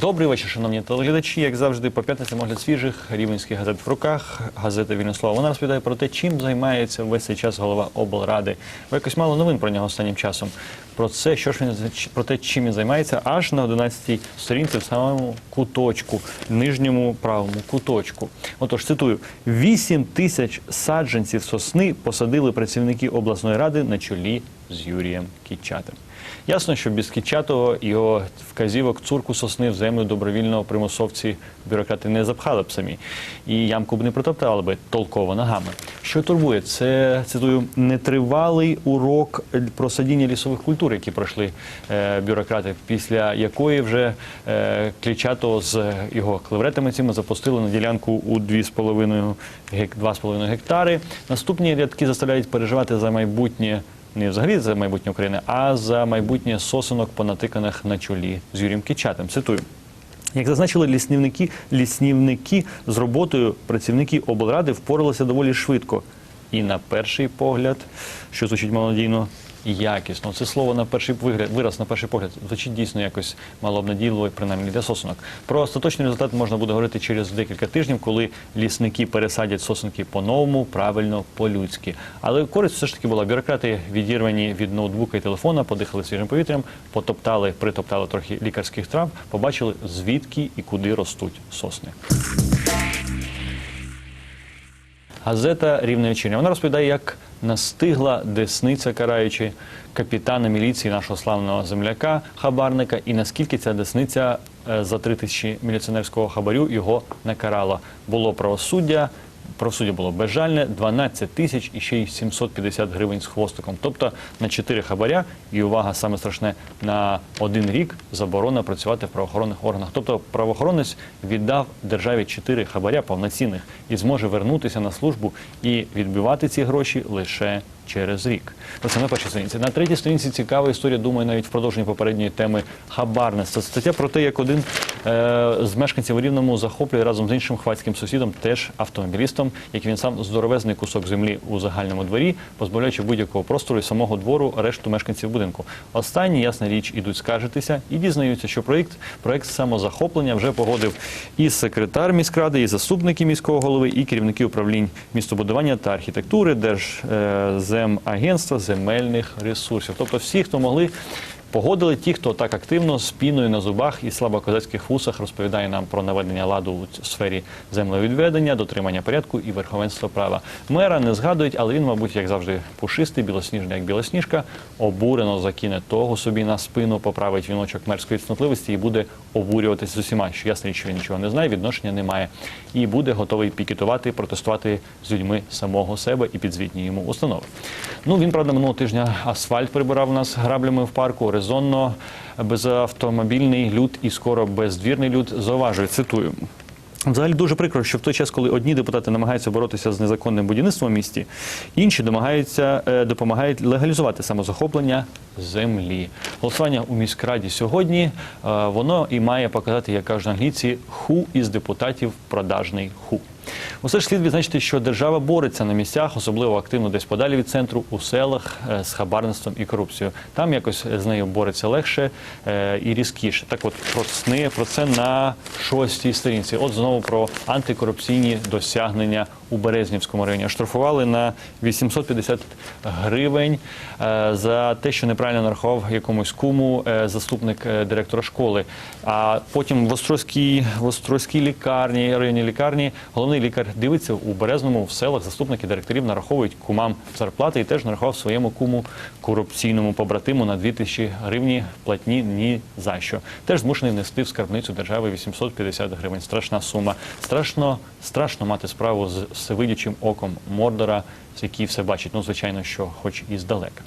Добрий вечір, шановні телеглядачі. Як завжди, по п'ятницям огляд свіжих рівненських газет в руках. Газета «Вільне слово». Вона розповідає про те, чим займається весь цей час голова облради. Ви якось мало новин про нього останнім часом. Про це, що ж він про те, чим він займається, аж на 11-й сторінці в самому куточку, нижньому правому куточку. Отож, цитую: 8 тисяч саджанців сосни посадили працівники обласної ради на чолі з Юрієм Кітчатим. Ясно, що без Кітчатого його вказівок цурку сосни в землю добровільно примусовці бюрократи не запхали б самі. І ямку б не протоптали би толково ногами. Що турбує? Це цитую нетривалий урок про садіння лісових культур, які пройшли е, бюрократи, після якої вже е, Клічатого з його клевретами цими запустили на ділянку у 2,5 гек, 2,5 гектари. Наступні рядки заставляють переживати за майбутнє не взагалі за майбутнє України, а за майбутнє сосенок, понатиканих на чолі з Юрієм Кичатим. Цитую. Як зазначили ліснівники, ліснівники з роботою працівники облради впоралися доволі швидко. І на перший погляд, що звучить якісно. Це слово на перший вигляд, вираз на перший погляд звучить дійсно якось малообнадійливо, принаймні для сосенок. Про остаточний результат можна буде говорити через декілька тижнів, коли лісники пересадять сосенки по-новому, правильно, по-людськи. Але користь все ж таки була. Бюрократи відірвані від ноутбука і телефона, подихали свіжим повітрям, потоптали, притоптали трохи лікарських трав, побачили звідки і куди ростуть сосни. Газета Рівне вечірня. Вона розповідає, як настигла десниця, караючи капітана міліції нашого славного земляка хабарника, і наскільки ця десниця е, за три тисячі міліціонерського хабарю його накарала. Було правосуддя. Правосуддя було безжальне, 12 тисяч і ще й 750 гривень з хвостиком. Тобто на 4 хабаря, і увага, саме страшне, на один рік заборона працювати в правоохоронних органах. Тобто правоохоронець віддав державі 4 хабаря повноцінних і зможе вернутися на службу і відбивати ці гроші лише через рік. Про це на першій сторінці. На третій сторінці цікава історія, думаю, навіть в продовженні попередньої теми хабарництва. Стаття про те, як один е, з мешканців Рівному захоплює разом з іншим хвацьким сусідом, теж автомобілістом, як він сам здоровезний кусок землі у загальному дворі, позбавляючи будь-якого простору і самого двору решту мешканців будинку. Останні, ясна річ, ідуть скаржитися і дізнаються, що проєкт, проєкт самозахоплення вже погодив і секретар міськради, і заступники міського голови, і керівники управлінь містобудування та архітектури, Держземагентства, земельних ресурсів. Тобто всі, хто могли. Погодили ті, хто так активно з піною на зубах і слабокозацьких вусах розповідає нам про наведення ладу у сфері землевідведення, дотримання порядку і верховенства права. Мера не згадують, але він, мабуть, як завжди, пушистий, білосніжний, як білосніжка, обурено закине того собі на спину, поправить віночок мерської цнотливості і буде обурюватися з усіма. Що ясно, що він нічого не знає, відношення немає, і буде готовий пікетувати, протестувати з людьми самого себе і підзвітні йому установи. Ну він правда минулого тижня асфальт прибирав у нас граблями в парку. Резонно безавтомобільний люд і скоро бездвірний люд зауважує. Цитую. Взагалі дуже прикро, що в той час, коли одні депутати намагаються боротися з незаконним будівництвом в місті, інші домагаються е, допомагають легалізувати самозахоплення землі. Голосування у міськраді сьогодні е, воно і має показати, як кажуть англійці, ху із депутатів продажний ху. Усе ж слід відзначити, що держава бореться на місцях, особливо активно десь подалі від центру, у селах е, з хабарництвом і корупцією. Там якось з нею бореться легше е, і різкіше. Так, от про це, про це на шостій сторінці. От знову про антикорупційні досягнення у Березнівському районі. Оштрафували на 850 гривень е, за те, що неправильно нарахував якомусь куму заступник директора школи. А потім в Острозькій, в Острозькій лікарні, районній лікарні, головний лікар дивиться у Березному в селах. Заступники директорів нараховують кумам зарплати і теж нарахував своєму куму корупційному побратиму на 2000 гривні платні ні за що. Теж змушений нести в скарбницю держави 850 гривень. Страшна сума. Страшно, страшно мати справу з всевидячим оком Мордора, який все бачить. Ну, звичайно, що хоч і здалека.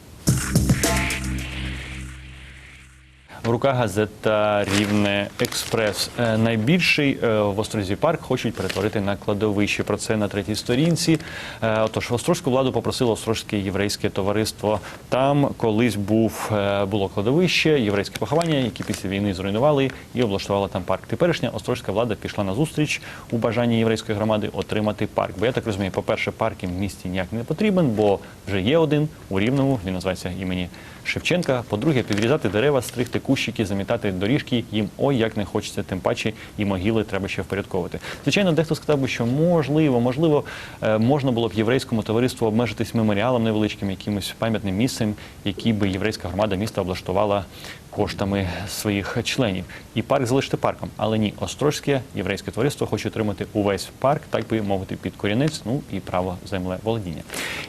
В руках газета Рівне Експрес. Е, Найбільший е, в Острозі парк хочуть перетворити на кладовище. Про це на третій сторінці. Е, Отож, острозьку владу попросило Острозьке єврейське товариство. Там колись був було кладовище, єврейське поховання, які після війни зруйнували і облаштували там парк. Теперішня острозька влада пішла на зустріч у бажанні єврейської громади отримати парк. Бо я так розумію, по-перше, парк їм в місті ніяк не потрібен, бо вже є один у Рівному. Він називається імені Шевченка. По-друге, підрізати дерева, стригти кущики, замітати доріжки їм ой як не хочеться, тим паче і могили треба ще впорядковувати. Звичайно, дехто сказав би, що можливо, можливо, е, можна було б єврейському товариству обмежитись меморіалом невеличким, якимось пам'ятним місцем, який би єврейська громада міста облаштувала коштами своїх членів. І парк залишити парком. Але ні, Острозьке єврейське товариство хоче отримати увесь парк, так би мовити, під корінець, ну і право землеволодіння.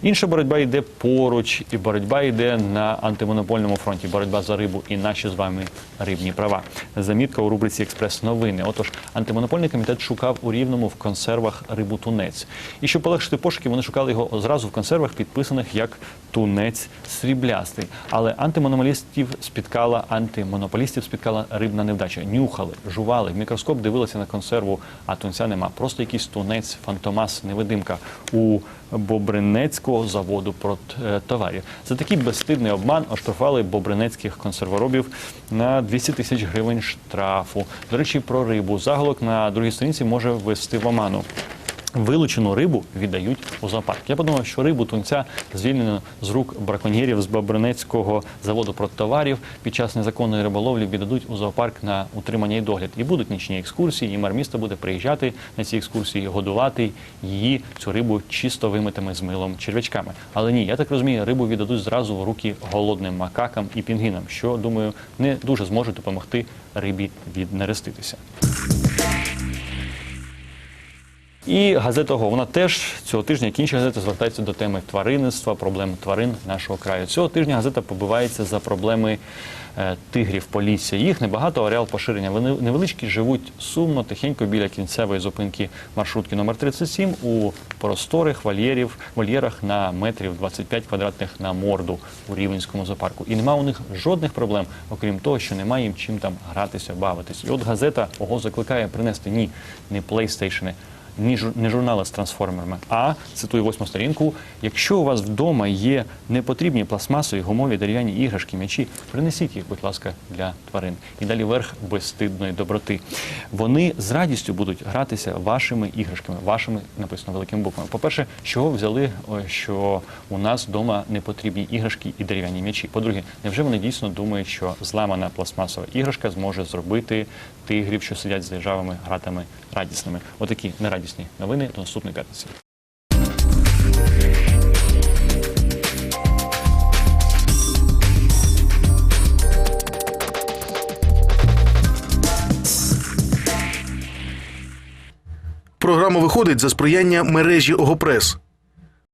Інша боротьба йде поруч, і боротьба йде на антимонопольному фронті. Боротьба за рибу і наші з вами рибні права. Замітка у рубриці Експрес новини. Отож, антимонопольний комітет шукав у рівному в консервах рибу тунець. І щоб полегшити пошуки, вони шукали його одразу в консервах, підписаних як тунець сріблястий. Але антимономолістів спіткала антимонополістів спіткала рибна невдача. Нюхали, жували, мікроскоп дивилися на консерву, а тунця нема. Просто якийсь тунець, фантомас, невидимка у Бобринецького заводу продтоварів. За такий безстидний обман оштрафували бобринецьких консерворобів на 200 тисяч гривень штрафу. До речі, про рибу. Заголовок на другій сторінці може ввести в оману. Вилучену рибу віддають у зоопарк. Я подумав, що рибу тунця звільнено з рук браконьєрів з Бобринецького заводу продтоварів під час незаконної риболовлі віддадуть у зоопарк на утримання і догляд. І будуть нічні екскурсії, і мер міста буде приїжджати на ці екскурсії, годувати її цю рибу чисто вимитими з милом черв'ячками. Але ні, я так розумію, рибу віддадуть зразу в руки голодним макакам і пінгвінам, що думаю не дуже зможуть допомогти рибі віднереститися. І газета «Го», вона теж цього тижня, як інші газети, звертається до теми тваринництва, проблем тварин нашого краю. Цього тижня газета побивається за проблеми е, тигрів Полісся. Їх небагато, ареал поширення. Вони невеличкі, живуть сумно, тихенько біля кінцевої зупинки маршрутки номер 37 у просторих вольєрів, вольєрах на метрів 25 квадратних на морду у Рівненському зоопарку. І нема у них жодних проблем, окрім того, що немає їм чим там гратися, бавитись. І от газета ОГО закликає принести ні, не плейстейшени, не журнали з трансформерами, а цитую восьму сторінку. Якщо у вас вдома є непотрібні пластмасові, гумові дерев'яні іграшки, м'ячі, принесіть їх, будь ласка, для тварин. І далі верх безстидної доброти. Вони з радістю будуть гратися вашими іграшками, вашими написано великими буквами. По-перше, чого взяли, що у нас вдома непотрібні іграшки і дерев'яні м'ячі? По-друге, невже вони дійсно думають, що зламана пластмасова іграшка зможе зробити тигрів, що сидять з державами, гратами радісними? Отакі нерадісні новини до наступної п'ятниці. Програма виходить за сприяння мережі Огопрес.